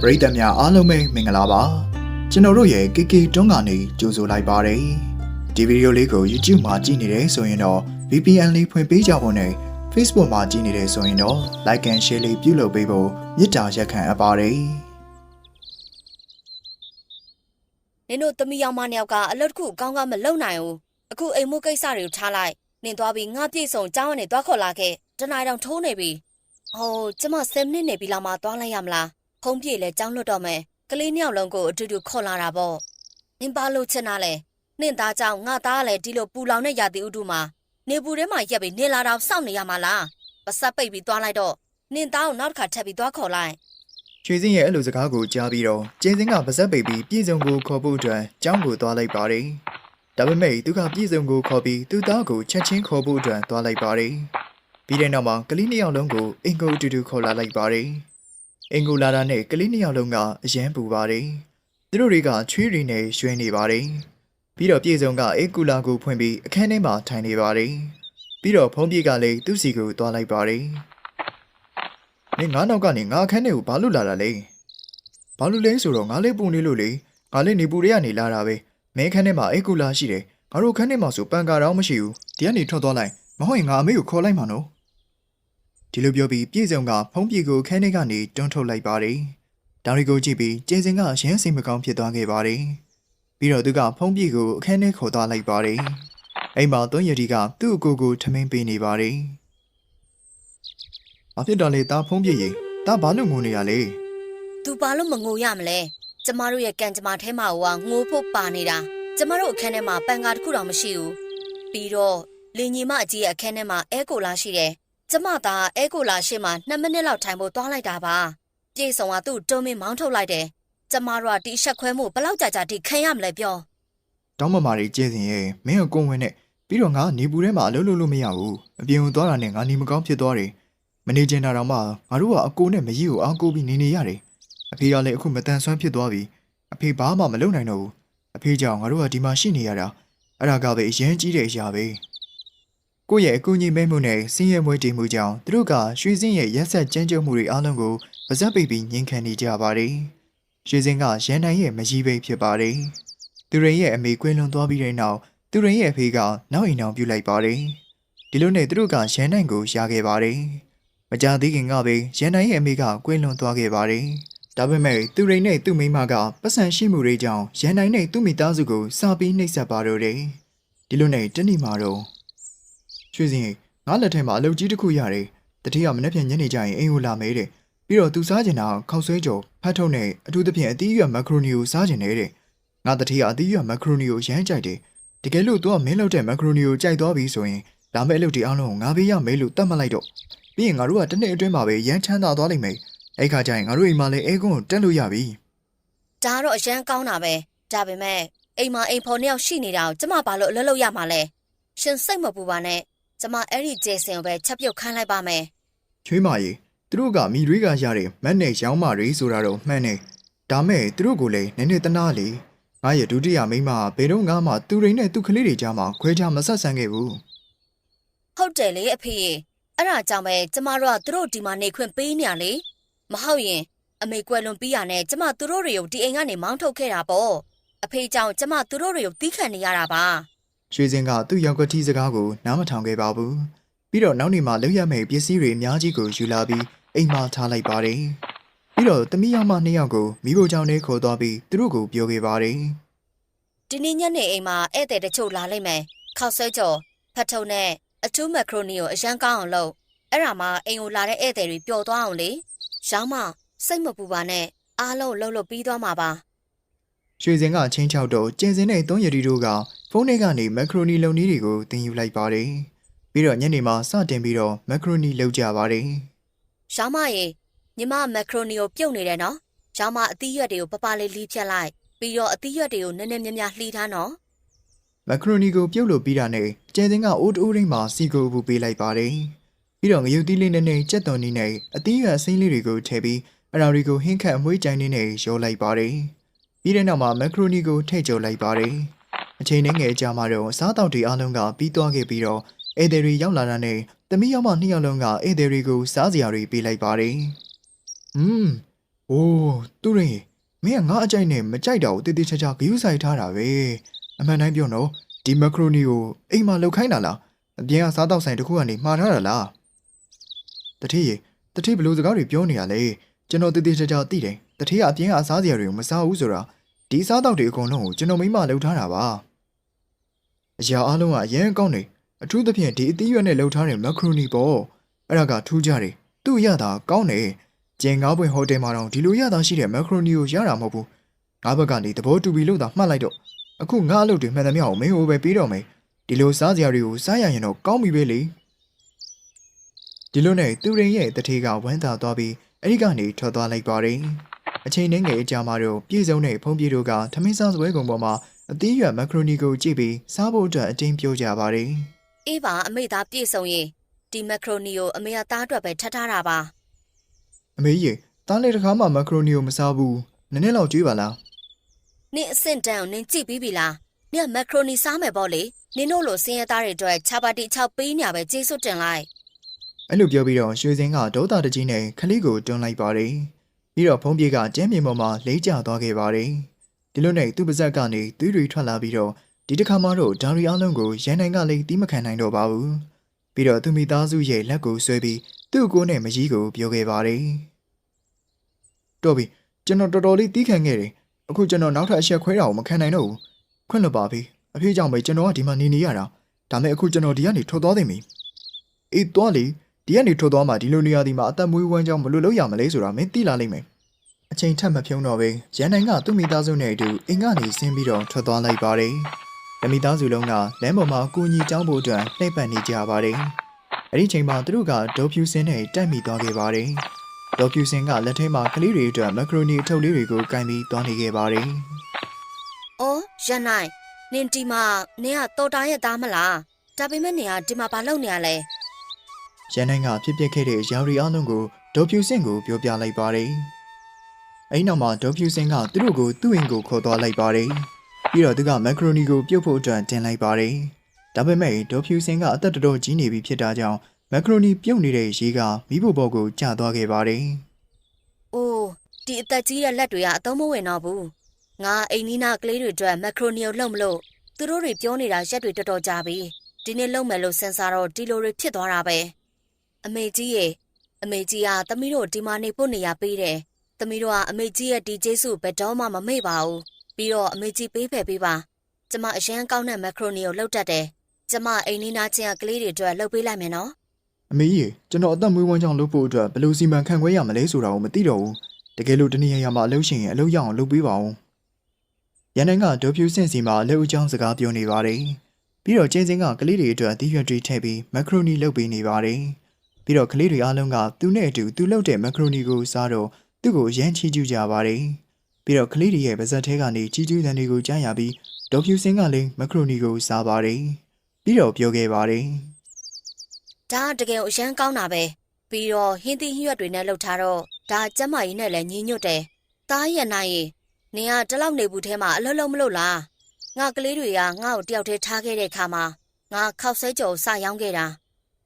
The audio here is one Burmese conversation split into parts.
ပရိသတ်များအားလုံးပဲမင်္ဂလာပါကျွန်တော်တို့ရဲ့ KK တွန်းကနေကြိုဆိုလိုက်ပါတယ်ဒီဗီဒီယိုလေးကို YouTube မှာကြည့်နေတယ်ဆိုရင်တော့ VPN လေးဖွင့်ပေးကြဖို့နဲ့ Facebook မှာကြည့်နေတယ်ဆိုရင်တော့ Like and Share လေးပြုလုပ်ပေးဖို့မေတ္တာရက်ခံအပ်ပါတယ်နင်တို့သမီးယောက်မနှစ်ယောက်ကအလုပ်တစ်ခုအကောင်းကမလုပ်နိုင်ဘူးအခုအိမ်မှုကိစ္စတွေကိုထားလိုက်နင်သွားပြီးငါပြည့်စုံကျောင်းကနေသွားခေါ်လာခဲ့တနင်္လာတောင်ထိုးနေပြီဟိုကျမ10မိနစ်နေပြီလောက်မှသွားလိုက်ရမလား ဖုံးပြေလဲကျောင်းလွတ်တော့မယ်ကလေးနှစ်ယောက်လုံးကိုအတူတူခေါ်လာတာပေါ့နင်ပါလို့ချင်တာလဲနင့်သားကြောင့်ငါသားကလည်းဒီလိုပူလောင်တဲ့ရာသီဥတုမှာနေပူထဲမှာရက်ပြီးနေလာတော့စောင့်နေရမှာလားပစပ်ပိတ်ပြီးသွားလိုက်တော့နင့်သားကိုနောက်တစ်ခါထပ်ပြီးသွားခေါ်လိုက်ရွှေစင်းရဲ့အဲ့လိုစကားကိုကြားပြီးတော့ကျင်းစင်းကပါဇက်ပိတ်ပြီးပြည်စုံကိုခေါ်ဖို့အတွက်ကျောင်းကိုသွားလိုက်ပါတယ်ဒါပေမဲ့သူကပြည်စုံကိုခေါ်ပြီးသူ့သားကိုချက်ချင်းခေါ်ဖို့အတွက်သွားလိုက်ပါတယ်ပြီးတဲ့နောက်မှာကလေးနှစ်ယောက်လုံးကိုအင်ကိုအတူတူခေါ်လာလိုက်ပါတယ် အင်ကိုလာတာနဲ့ကလေးနှစ်ယောက်လုံးကအရန်ပူပါတယ်သူတို့တွေကချွေးရီနဲ့ရွှဲနေပါတယ်ပြီးတော့ပြည်စုံကအေကူလာကိုဖွင့်ပြီးအခန်းထဲမှာထိုင်နေပါတယ်ပြီးတော့ဖုံးပြေကလည်းသူ့စီကိုသွားလိုက်ပါတယ်။နင်ငါးနောက်ကနေငါအခန်းထဲကိုဘာလို့လာတာလဲ။ဘာလို့လဲဆိုတော့ငါလေးပုံနေလို့လေ။ငါလေးနေပူတွေကနေလာတာပဲ။မင်းခန်းထဲမှာအေကူလာရှိတယ်။ငါတို့ခန်းထဲမှာဆိုပန်ကာတော့မရှိဘူး။ဒီကနေထွက်သွားလိုက်။မဟုတ်ရင်ငါအမေကိုခေါ်လိုက်မှာနော်။ ဒီလိုပြောပြီးပြည်စုံကဖုံးပြေကိုခန်းထဲကနေတွန်းထုတ်လိုက်ပါတယ်။ဒါရီကိုကြည့်ပြီးကျင်းစင်ကရမ်းစိတ်မကောင်းဖြစ်သွားခဲ့ပါတယ်။ပြီးတော့သူကဖုံးပြေကိုအခန်းထဲခေါ်သွားလိုက်ပါတယ်။အိမ်မှာသွန်ရတီကသူ့အကိုကိုထမင်းပေးနေပါတယ်။။ဘာဖြစ်တော့လဲတာဖုံးပြည့်ရင်တာဘာလို့ငိုနေရလဲသူဘာလို့မငိုရမလဲကျမတို့ရဲ့ကံကြမ္မာထဲမှာဟိုကငိုဖို့ပါနေတာကျမတို့အခန်းထဲမှာပန်ကာတစ်ခုတောင်မရှိဘူးပြီးတော့လင်ညီမအကြီးရဲ့အခန်းထဲမှာအဲကိုလာရှိတယ် ကျမသားအဲကိုလာရှိမှ2မိနစ်လောက်ထိုင်ဖို့သွားလိုက်တာပါပြေဆောင်ကသူ့တုံးမင်းမောင်းထုတ်လိုက်တယ်ကျမတို့ကတီရှက်ခွဲမှုဘယ်လောက်ကြာကြာထိခံရမလဲပြော။တောင်းမမာတွေကျဲစင်ရဲ့မင်းကကိုဝင်နဲ့ပြီးတော့ငါနေပူထဲမှာအလုပ်လုပ်လို့မရဘူး။အပြင်ကိုသွားတာနဲ့ငါနေမကောင်းဖြစ်သွားတယ်။မနေချင်တာတော့မှငါတို့ကအကိုနဲ့မကြီးကိုအားကိုးပြီးနေနေရတယ်။အဖေကလည်းအခုမတန်ဆွမ်းဖြစ်သွားပြီ။အဖေဘာမှမလုပ်နိုင်တော့ဘူး။အဖေကြောင့်ငါတို့ကဒီမှာရှိနေရတာ။အဲ့ဒါကပဲအရင်ကြီးတဲ့အရာပဲ။ ကိုယ့်ရဲ့အကူအညီမဲမှုနဲ့စင်းရဲမွေးတည်မှုကြောင့်သူတို့ကရွှေစင်းရဲ့ရက်ဆက်ကြမ်းကြုတ်မှုတွေအားလုံးကိုပါဇက်ပိတ်ပြီးငြင်းခံနေကြပါတယ်။ရွှေစင်းကရန်နိုင်ရဲ့မကြီးပိတ်ဖြစ်ပါတယ်။သူရိန်ရဲ့အမေကွင်းလွန်သွားပြီးတဲ့နောက်သူရိန်ရဲ့အဖေကနောက်အိမ်အောင်ပြုတ်လိုက်ပါတယ်။ဒီလိုနဲ့သူတို့ကရန်နိုင်ကိုရှာခဲ့ပါတယ်။မကြသေးခင်ကပဲရန်နိုင်ရဲ့အမေကကွင်းလွန်သွားခဲ့ပါတယ်။ဒါပေမဲ့သူရိန်နဲ့သူ့မိန်းမကပတ်စံရှိမှုတွေကြောင့်ရန်နိုင်နဲ့သူ့မိသားစုကိုစာပြီးနှိပ်စက်ပါတော့တယ်။ဒီလိုနဲ့တနေ့မှာတော့ ရွှေစင်ငါလက်ထက်မှာအလုပ်ကြီးတစ်ခုရတယ်။တတိယမနေ့ပြန်ညနေကျရင်အိမ်ကိုလာမဲတဲ့။ပြီးတော့သူစားကျင်တာခောက်ဆွဲကြော်ဖတ်ထုတ်နဲ့အထူးသဖြင့်အသီးအရွက်မက်ခရိုနီကိုစားကျင်နေတဲ့။ငါတတိယအသီးရွက်မက်ခရိုနီကိုရမ်းကြိုက်တယ်။တကယ်လို့ तू ကမင်းလောက်တဲ့မက်ခရိုနီကိုကြိုက်သွားပြီဆိုရင်လာမယ့်အလုပ်ဒီအားလုံးကိုငါပေးရမယ်လို့တတ်မှတ်လိုက်တော့ပြီးရင်ငါတို့ကတစ်နှစ်အတွင်းမှာပဲရမ်းချမ်းသာသွားလိမ့်မယ်။အဲ့ခါကျရင်ငါတို့အိမ်မှာလည်းအဲကွန်းကိုတက်လို့ရပြီဒါကတော့အရန်ကောင်းတာပဲဒါပေမဲ့အိမ်မှာအိမ်ဖော်နှစ်ယောက်ရှိနေတာကိုကျမဘာလို့အလုပ်လုပ်ရမှာလဲရှင်စိတ်မပူပါနဲ့ ကျမအဲ့ဒီဂျေဆင်ကိုပဲချက်ပြုတ်ခိုင်းလိုက်ပါမယ်။ချွေးမကြီးသူတို့ကမိတွေကရတဲ့မက်နဲ့ရောင်းမတွေဆိုတာတော့မှန်နေ။ဒါမဲ့သူတို့ကိုလည်းနည်းနည်းတနာလေ။ငါရဲ့ဒုတိယမိန်းမကဘယ်တော့မှသူရိန်နဲ့သူ့ကလေးတွေကြားမှာခွဲခြားမဆက်ဆံခဲ့ဘူးဟုတ်တယ်လေအဖေရဲ့အဲ့ဒါကြောင့်ပဲကျမတို့ကသူတို့ဒီမှာနေခွင့်ပေးနေရလေမဟုတ်ရင်အမေကွယ်လွန်ပြီးရနဲ့ကျမသူတို့တွေကိုဒီအိမ်ကနေမောင်းထုတ်ခဲ့တာပေါ့အဖေကြောင့်ကျမသူတို့တွေကိုတီးခတ်နေရတာပါ။ ရွှေစင်ကသူ့ရောက်ကတိစကားကိုနားမထောင်ခဲ့ပါဘူး။ပြီးတော့နောက်နေ့မှာလောက်ရမယ့်ပစ္စည်းတွေအများကြီးကိုယူလာပြီးအိမ်မှာထားလိုက်ပါတယ်။ပြီးတော့တမီးယောက်မနှစ်ယောက်ကိုမိဖို့ကြောင့်နဲ့ခေါ်သွားပြီးသူတို့ကိုပြောခဲ့ပါတယ်ဒီနေ့ညနေအိမ်မှာဧည့်သည်တချို့လာလိမ့်မယ်ခောက်ဆွဲကြော်ဖတ်ထုံနဲ့အထူးမက်ခရိုနီကိုအရန်ကောင်းအောင်လုပ်အဲ့ဒါမှအိမ်ကိုလာတဲ့ဧည့်သည်တွေပျော်သွားအောင်လေရောင်းမစိတ်မပူပါနဲ့အားလုံးလှုပ်လှုပ်ပြီးသွားမှာပါ။ ရွှေစင်ကချင်းချောက်တော့ကျင်းစင်နဲ့သုံးရတီတို့ကဖုန်းထဲကနေမက်ခရိုနီလုံနည်းတွေကိုတင်ယူလိုက်ပါတယ်။ပြီးတော့ညနေမှာစတင်ပြီးတော့မက်ခရိုနီလုပ်ကြပါတယ်ရောင်းမရေညီမမက်ခရိုနီကိုပြုတ်နေတယ်နော်ရောင်းမအသီးရွက်တွေကိုပပလေးလီးဖြတ်လိုက်ပြီးတော့အသီးရွက်တွေကိုနည်းနည်းများများလှီးထားနော်။မက်ခရိုနီကိုပြုတ်လို့ပြီးတာနဲ့ကျင်းစင်ကအိုးတိုးရင်းမှာစီကိုပူပေးလိုက်ပါတယ်။ပြီးတော့ငရုတ်သီးလေးနဲ့နဲ့ကြက်သွန်နီးနဲ့အသီးရွက်အစိမ်းလေးတွေကိုထည့်ပြီးအရာတွေကိုဟင်းခတ်အမွှေးကြိုင်လေးနဲ့ရောလိုက်ပါတယ်။ ပြီးတဲ့နောက်မှာမက်ခရိုနီကိုထည့်ကျော်လိုက်ပါတယ်။အချိန်နဲ့ငယ်အကြာမှာတော့စားတောက်တွေအားလုံးကပြီးသွားခဲ့ပြီးတော့ဧည့်သည်တွေရောက်လာတာနဲ့တမီးယောက်မနှစ်ယောက်လုံးကဧည့်သည်တွေကိုစားစရာတွေပေးလိုက်ပါတယ်။ဟွန်း။အိုးသူရင်ရေမင်းကငါအကြိုက်နဲ့မကြိုက်တာကိုတည်တည်ချာချာဂယူးဆိုင်ထားတာပဲ။အမှန်တိုင်းပြောတော့ဒီမက်ခရိုနီကိုအိမ်မှာလောက်ခိုင်းတာလား။အပြင်ကစားတော့ဆိုင်တစ်ခုကနေမှားထားတာလား။တတိရေတတိဘလို့စကားတွေပြောနေရလဲ။ကျွန်တော်တည်တည်ချာချာသိတယ်။တတိကအပြင်ကအစားစရာတွေကိုမစားဘူးဆိုတာ ဒီစားတော့တွေအကုန်လုံးကိုကျွန်တော်မိမလောက်ထားတာပါ။အရာအလုံးကအရင်ကောင်းနေအထူးသဖြင့်ဒီအသီးရွက်နဲ့လှုပ်ထားတဲ့မက်ခရိုနီပေါ့။အဲ့ဒါကထူးကြတယ်။သူ့ရတာကောင်းတယ်။ကျင်ငါးပွင့်ဟိုတယ်မှာတော့ဒီလိုရတာရှိတဲ့မက်ခရိုနီကိုရတာမဟုတ်ဘူး။ငါဘက်ကနေသဘောတူပြီးလို့သာမှတ်လိုက်တော့အခုငါအလုပ်တွေမှန်သမျှကိုမင်းဟိုပဲပြီးတော့မယ်။ဒီလိုစားစရာတွေကိုစားရရင်တော့ကောင်းပြီပဲလေ။ဒီလိုနဲ့သူရင်ရဲ့တထေကဝမ်းသာသွားပြီးအဲ့ဒီကနေထွက်သွားလိုက်ပါတယ်။ အချိန်နှင်းငယ်အကြာမှာတော့ပြည်စုံတဲ့ဖုံးပြေတို့ကထမင်းစားစပွဲကုံပေါ်မှာအသီးရွက်မက်ခရိုနီကိုကြည့်ပြီးစားဖို့အတွက်အတင်းပြောကြပါတယ်။အေးပါအမေသားပြည့်စုံရင်ဒီမက်ခရိုနီကိုအမေကသားအတွက်ပဲထပ်ထားတာပါအမေကြီးတားလေတစ်ခါမှမက်ခရိုနီကိုမစားဘူးနည်းနည်းလောက်ကြွေးပါလားနင့်အဆင့်တန်းကိုနင်ကြည့်ပြီးပြီလားနင်ကမက်ခရိုနီစားမယ်ပေါ့လေနင်တို့လိုစင်းရဲသားတွေအတွက်ခြာပါတီ6ပေးညာပဲကျေးဇူးတင်လိုက်အဲ့လိုပြောပြီးတော့ရွှေစင်းကဒေါသတကြီးနဲ့ခလေးကိုတွန်းလိုက်ပါတယ် ပြီးတော့ဖုံးပြေကကျမ်းမြေပေါ်မှာလိမ့်ကျသွားခဲ့ပါတယ်ဒီလိုနဲ့သူ့ပါဇက်ကနေသွေးတွေထွက်လာပြီးတော့ဒီတစ်ခါမှတော့ဒါရီအလုံးကိုရန်နိုင်ကလည်းတီးမခံနိုင်တော့ပါဘူးပြီးတော့သူမိသားစုရဲ့လက်ကိုဆွဲပြီးသူ့ကိုယ်နဲ့မကြီးကိုပြောခဲ့ပါတယ်တော့ပြီကျွန်တော်တော်တော်လေးတီးခံခဲ့တယ်အခုကျွန်တော်နောက်ထပ်အချက်ခွဲတာကိုမခံနိုင်တော့ဘူးခွင့်လွှတ်ပါပြီအဖေကြောင့်ပဲကျွန်တော်ကဒီမှာနေနေရတာဒါမဲ့အခုကျွန်တော်ဒီကနေထွက်သွားသိမ့်ပြီအေးသွားလေ ဒီကနေထွက်သွားမှဒီလိုနေရာဒီမှာအသက်မွေးဝမ်းကြောင်းဘယ်လိုလုပ်ရမလဲဆိုတာမင်းသိလာလိမ့်မယ်အချိန်ထပ်မဖြုံးတော့ပဲရန်နိုင်ကသူ့မိသားစုနဲ့အတူအိမ်ကနေဆင်းပြီးတော့ထွက်သွားလိုက်ပါတယ်။မိသားစုလုံးကလမ်းပေါ်မှာကိုကြီးတောင်းဖို့အတွက်နှိပ်ပတ်နေကြပါတယ်။အဲ့ဒီချိန်မှာသူတို့ကဒေါ်ဖြူစင်းနဲ့တိုက်မိသွားခဲ့ပါတယ်။ဒေါ်ဖြူစင်းကလက်ထဲမှာကလေးတွေအတွက်မက်ခရိုနီအထုပ်လေးတွေကိုကင်ပြီးသွားနေခဲ့ပါတယ်။အော်ရန်နိုင်နင်ဒီမှာနင်ကတော်တာရဲ့သားမလားဒါပေမဲ့နင်ကဒီမှာဘာလုပ်နေရလဲ။ ရန်နိုင်ကဖြစ်ပျက်ခဲ့တဲ့ယာရီအလုံးကိုဒေါ်ဖြူစင်းကိုပြောပြလိုက်ပါတယ်။အဲ့နောက်မှာဒေါ်ဖြူစင်းကသူတို့ကိုသူ့အိမ်ကိုခေါ်သွားလိုက်ပါတယ်။ပြီးတော့သူကမက်ခရိုနီကိုပြုတ်ဖို့အတွက်တင်လိုက်ပါတယ်။ဒါပေမဲ့ဒေါ်ဖြူစင်းကအသက်တော်တော်ကြီးနေပြီဖြစ်တာကြောင့်မက်ခရိုနီပြုတ်နေတဲ့ရေကမိဖို့ဘော်ကိုကျသွားခဲ့ပါတယ်။အိုးဒီအသက်ကြီးတဲ့လက်တွေကအသုံးမဝင်တော့ဘူးငါအိမ်နီးနာကလေးတွေအတွက်မက်ခရိုနီကိုလှုပ်မလို့သူတို့တွေပြောနေတာရက်တွေတော်တော်ကြာပြီဒီနေ့လှုပ်မယ်လို့စဉ်းစားတော့ဒီလိုတွေဖြစ်သွားတာပဲ အမေကြီးရေအမေကြီးကသမီးတို့ဒီမှာနေဖို့နေရပေးတယ်သမီးတို့ကအမေကြီးရဲ့ဒီကျေးဇူးဘယ်တော့မှမမေ့ပါဘူးပြီးတော့အမေကြီးပေးဖယ်ပေးပါကျမအရန်ကောင်းတဲ့မက်ခရိုနီကိုလှုပ်တတ်တယ်ကျမအိမ်နီးနာချင်းကကလေးတွေအတွက်လှုပ်ပေးလိုက်မယ်နော်အမေကြီးကျွန်တော်အသက်မွေးဝမ်းကြောင်းလုပ်ဖို့အတွက်ဘယ်လိုစီမံခန့်ခွဲရမလဲဆိုတာကိုမသိတော့ဘူးတကယ်လို့တနည်းရမှာအလုပ်ရှင်ရင်အလုပ်ရအောင်လုပ်ပေးပါဦးရန်နိုင်ကဒေါ်ဖြူစင်စီမှာအလုပ်အကြောင်းစကားပြောနေပါတယ်ပြီးတော့ကျင်းစင်းကကလေးတွေအတွက်အသီးရွက်တွေထည့်ပြီးမက်ခရိုနီလုပ်ပေးနေပါတယ် ပြီးတော့ကလေးတွေအားလုံးကသူနဲ့အတူသူလုပ်တဲ့မက်ခရိုနီကိုစားတော့သူ့ကိုရမ်းချီးကျူးကြပါတယ်ပြီးတော့ကလေးတွေရဲ့ပါဇက်ထဲကနေချီးကျူးတဲ့တွေကိုကြားရပြီးဒေါ်ဖြူစင်ကလည်းမက်ခရိုနီကိုစားပါတယ်ပြီးတော့ပြောခဲ့ပါတယ်ဒါကတကယ်ကိုအရန်ကောင်းတာပဲပြီးတော့ဟင်းသီးဟင်းရွက်တွေနဲ့လှုပ်ထားတော့ဒါကျမကြီးနဲ့လည်းညီညွတ်တယ်သားရနိုင်ရင်နင်ကတလောက်နေဘူးထဲမှာအလုံးလုံးမလို့လားငါကလေးတွေကငါ့ကိုတယောက်တည်းထားခဲ့တဲ့ခါမှာငါခောက်ဆဲကြော်စရောင်းခဲ့တာ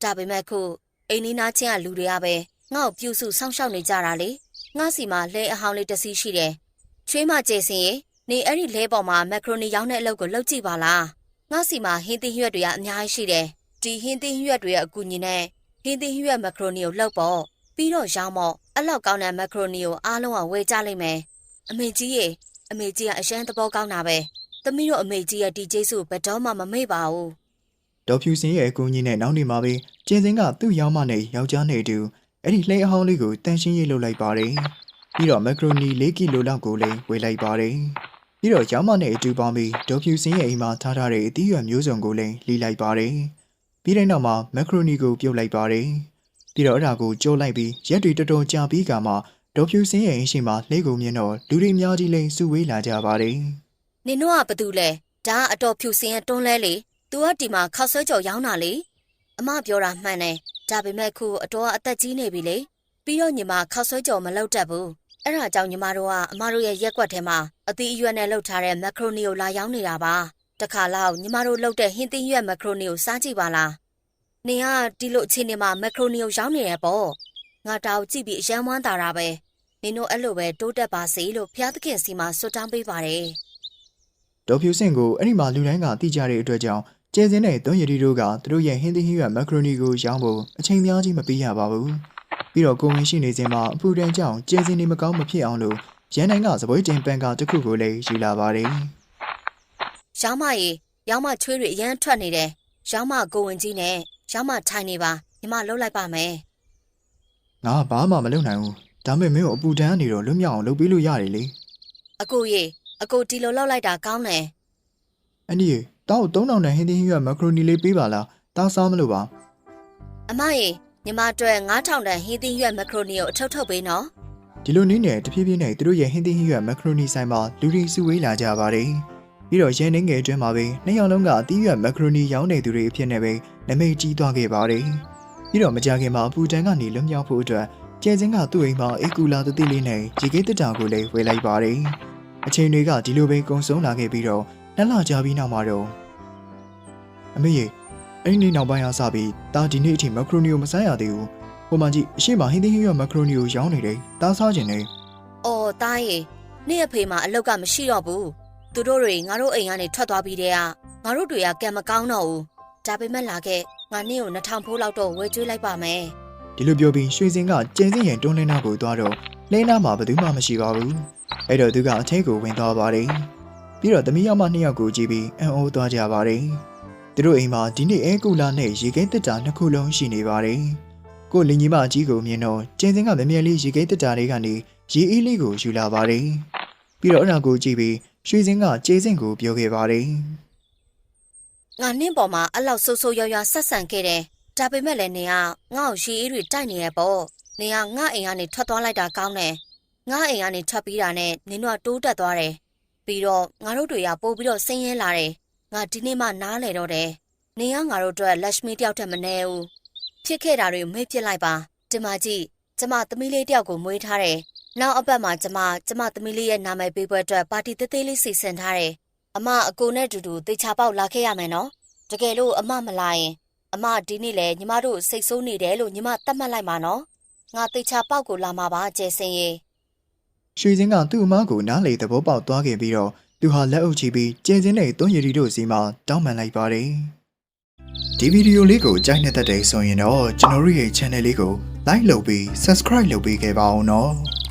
ဒါပေမဲ့ခု အိမ်နီးနားချင်းကလူတွေကပဲငါ့ကိုပြုစုစောင့်ရှောက်နေကြတာလေငါစီမှာလဲအဟောင်းလေးတစ်စီးရှိတယ်ချွေးမကျေစင်ရေနေအဲ့ဒီလဲပေါ်မှာမက်ခရိုနီရောင်းတဲ့အလုပ်ကိုလုပ်ကြည့်ပါလားငါစီမှာဟင်းသီးဟင်းရွက်တွေကအများကြီးရှိတယ်ဒီဟင်းသီးဟင်းရွက်တွေရဲ့အကူအညီနဲ့ဟင်းသီးဟင်းရွက်မက်ခရိုနီကိုလှုပ်ပေါ့ပြီးတော့ရောင်းပေါ့အဲ့လောက်ကောင်းတဲ့မက်ခရိုနီကိုအားလုံးကဝယ်ကြလိမ့်မယ်အမေကြီးရေအမေကြီးကအရန်သဘောကောင်းတာပဲသမီးတို့အမေကြီးရဲ့ဒီကျေးဇူးဘယ်တော့မှမမေ့ပါဘူး ဒေါ်ဖြူစင်ရဲ့အကူအညီနဲ့နောက်နေမှာပဲကျင်းစင်ကသူ့ရောင်းမနဲ့ယောက်ျားနဲ့အတူအဲ့ဒီလှဲအဟောင်းလေးကိုတန်ရှင်းရေးလုပ်လိုက်ပါတယ်။ပြီးတော့မက်ခရိုနီ၄ကီလိုလောက်ကိုလည်းဝယ်လိုက်ပါတယ်။ပြီးတော့ရောင်းမနဲ့အတူပေါင်းပြီးဒေါ်ဖြူစင်ရဲ့အိမ်မှာထားထားတဲ့အသီးရွက်မျိုးစုံကိုလည်းလှီးလိုက်ပါတယ်။ပြီးတဲ့နောက်မှာမက်ခရိုနီကိုပြုတ်လိုက်ပါတယ်။ပြီးတော့အဲ့ဒါကိုကျိုးလိုက်ပြီးရက်တွေတော်တော်ကြာပြီးကမှဒေါ်ဖြူစင်ရဲ့အိမ်ရှိမှာလှဲကိုမြင်တော့လူတွေအများကြီးလည်းစုဝေးလာကြပါတယ်။နင်တို့ကဘာတူလဲဒါကအတော်ဖြူစင်ရဲ့တွန်းလဲလေ။ तू ကဒီမှာခောက်ဆွဲကြော်ရောင်းတာလေ။အမပြောတာမှန်တယ်။ဒါပေမဲ့ခုအတော်ကအသက်ကြီးနေပြီလေ။ပြီးတော့ညီမခောက်ဆွဲကြော်မလုပ်တတ်ဘူး။အဲ့ဒါကြောင့်ညီမတို့ကအမတို့ရဲ့ရက်ကွက်ထဲမှာအသီးအရွက်နဲ့လှုပ်ထားတဲ့မက်ခရိုနီကိုလာရောင်းနေတာပါ။တခါလောက်ညီမတို့လှုပ်တဲ့ဟင်းသီးရွက်မက်ခရိုနီကိုစားကြည့်ပါလား။နင်ကဒီလိုအခြေအနေမှာမက်ခရိုနီကိုရောင်းနေရပေါ့။ငါတောက်ကြည့်ပြီးအယမ်းဝမ်းသာတာပဲ။နနင်တို့အဲ့လိုပဲတိုးတက်ပါစေလို့ဘုရားသခင်စီမှာဆုတောင်းပေးပါတယ်ဒေါ်ဖြူစင်ကိုအဲ့ဒီမှာလူတိုင်းကသိကြတဲ့အတွက်ကြောင့် ကျဲစင်းတဲ့သွန်ရည်တီတို့ကသူတို့ရဲ့ဟင်းသီးဟင်းရွက်မက်ခရိုနီကိုရောင်းဖို့အချိန်များကြီးမပေးရပါဘူးပြီးတော့ကိုဝင်ရှိနေစဉ်မှာအပူတန်ကြောင့်ကျဲစင်းနေမကောင်းမဖြစ်အောင်လို့ရန်နိုင်ကစပွဲတင်ပန်ကာတစ်ခုကိုလည်းယူလာပါတယ်။ရောင်းမရေရောင်းမချွေးတွေအရန်ထွက်နေတယ်။ရောင်းမကိုဝင်ကြီးနဲ့ရောင်းမထိုင်နေပါညီမလှုပ်လိုက်ပါမယ်ငါဘာမှမလုပ်နိုင်ဘူးဒါပေမဲ့မင်းကိုအပူတန်းနေတော့လွတ်မြောက်အောင်လုပ်ပေးလို့ရတယ်လေ။အကိုရေအကိုဒီလိုလှုပ်လိုက်တာကောင်းတယ် အန်ဒီရေတောက်3000တန်ဟင်းသီးဟင်းရွက်မက်ခရိုနီလေးပေးပါလားတောက်စားမလို့ပါ။အမရေညီမအတွက်9000တန်ဟင်းသီးရွက်မက်ခရိုနီကိုအထုပ်ထုတ်ပေးနော်ဒီလိုနည်းနဲ့တဖြည်းဖြည်းနဲ့သူတို့ရဲ့ဟင်းသီးဟင်းရွက်မက်ခရိုနီဆိုင်မှာလူတွေစုဝေးလာကြပါတယ်ပြီးတော့ရန်နေငယ်အတွင်းမှာပဲနှစ်ယောက်လုံးကအသီးရွက်မက်ခရိုနီရောင်းနေသူတွေအဖြစ်နဲ့ပဲနမိတ်ကြီးသွားခဲ့ပါတယ်ပြီးတော့မကြခင်မှာအပူတန်းကနေလွတ်မြောက်ဖို့အတွက်ကျဲစင်းကသူ့အိမ်မှာအေကူလာတတိလေးနဲ့ရေကေးတက်တာကိုလည်းဝယ်လိုက်ပါတယ်အချိန်တွေကဒီလိုပဲကုန်ဆုံးလာခဲ့ပြီးတော့ နှစ်လကြာပြီးနောက်မှာတော့အမေကြီးအဲ့ဒီနေ့နောက်ပိုင်းအားစပြီးတာဒီနေ့အထိမက်ခရိုနီကိုမစားရသေးဘူးဟိုမှကြည့်အရှိမဟင်းသီးဟင်းရွက်မက်ခရိုနီကိုရောင်းနေတယ်တားစားခြင်းနဲ့။အော်တားရေနေ့အဖေမှာအလောက်ကမရှိတော့ဘူး။သူတို့တွေငါတို့အိမ်ကနေထွက်သွားပြီးတဲ့ကငါတို့တွေကကံမကောင်းတော့ဘူး။ဒါပေမဲ့လာခဲ့ငါနေ့ကို2000ဖိုးလောက်တော့ဝယ်ကျွေးလိုက်ပါမယ်။ဒီလိုပြောပြီးရွှေစင်ကကျင်းစင်ရင်တွန်းလင်းနာကိုသွားတော့လဲနာမှာဘယ်သူမှမရှိပါဘူးအဲ့တော့သူကအထက်ကိုဝင်သွားပါတယ် ပြီးတော့သမီးယောက်မနှစ်ယောက်ကိုကြည့်ပြီးအံ့ဩသွားကြပါတယ်သူတို့အိမ်မှာဒီနေ့အဲကူလာနဲ့ရေခဲတက်တာနှစ်ခုလုံးရှိနေပါတယ်ကိုလင်ကြီးမအကြီးကိုမြင်တော့ကျင်းစင်ကမမြဲလေးရေခဲတက်တာလေးကနေရေအေးလေးကိုယူလာပါတယ်ပြီးတော့အဲ့ဒါကိုကြည့်ပြီးရွှေစင်ကကျေးစင်ကိုပြောခဲ့ပါတယ်ငါနင့်ပေါ်မှာအဲ့လောက်ဆိုးဆိုးရွားရွားဆက်ဆံခဲ့တယ်။ဒါပေမဲ့လည်းနေကငါ့ကိုရှီအေးတွေတိုက်နေရပေါ့။နေကငါအိမ်ကနေထွက်သွားလိုက်တာကောင်းတယ်။ငါအိမ်ကနေထွက်ပြီးတာနဲ့နင်တို့ကတိုးတက်သွားတယ်။ ပြီးတော့ငါတို့တွေကပို့ပြီးတော့ဆင်းရဲလာတယ်။ငါဒီနေ့မှနားလေတော့တယ်။နေကငါတို့အတွက်လက်ရှမီတယောက်တည်းမနေဘူး။ဖြစ်ခဲ့တာတွေမေ့ပြစ်လိုက်ပါ။ဒီမှာကြည့်ကျမသမီးလေးတယောက်ကိုမွေးထားတယ်။နောက်အပတ်မှာကျမကျမသမီးလေးရဲ့နာမည်ပေးပွဲအတွက်ပါတီသေးသေးလေးစီစဉ်ထားတယ်။အမအကိုနဲ့အတူတူတေချာပေါက်လာခဲ့ရမယ်နော်။တကယ်လို့အမမလာရင် အမဒီနေ့လေညီမတို့စိတ်ဆိုးနေတယ်လို့ညီမသတ်မှတ်လိုက်ပါနော်ငါတေချာပေါက်ကိုလာမှာပါကျဲစင်ရေ ရွှေစင်ကသူ့အမကိုနားလေသဘောပေါက်သွားခဲ့ပြီးတော့သူဟာလက်အုပ်ချပြီးကျင်းစင်းနဲ့တွန်းရည်ရီတို့စီမှာတောင်းပန်လိုက်ပါတယ်။ဒီဗီဒီယိုလေးကိုကြိုက်နေတဲ့တဲ့ဆိုရင်တော့ကျွန်တော်တို့ရဲ့ channel လေးကို like လုပ်ပြီး subscribe လုပ်ပေးခဲ့ပါအောင်နော်။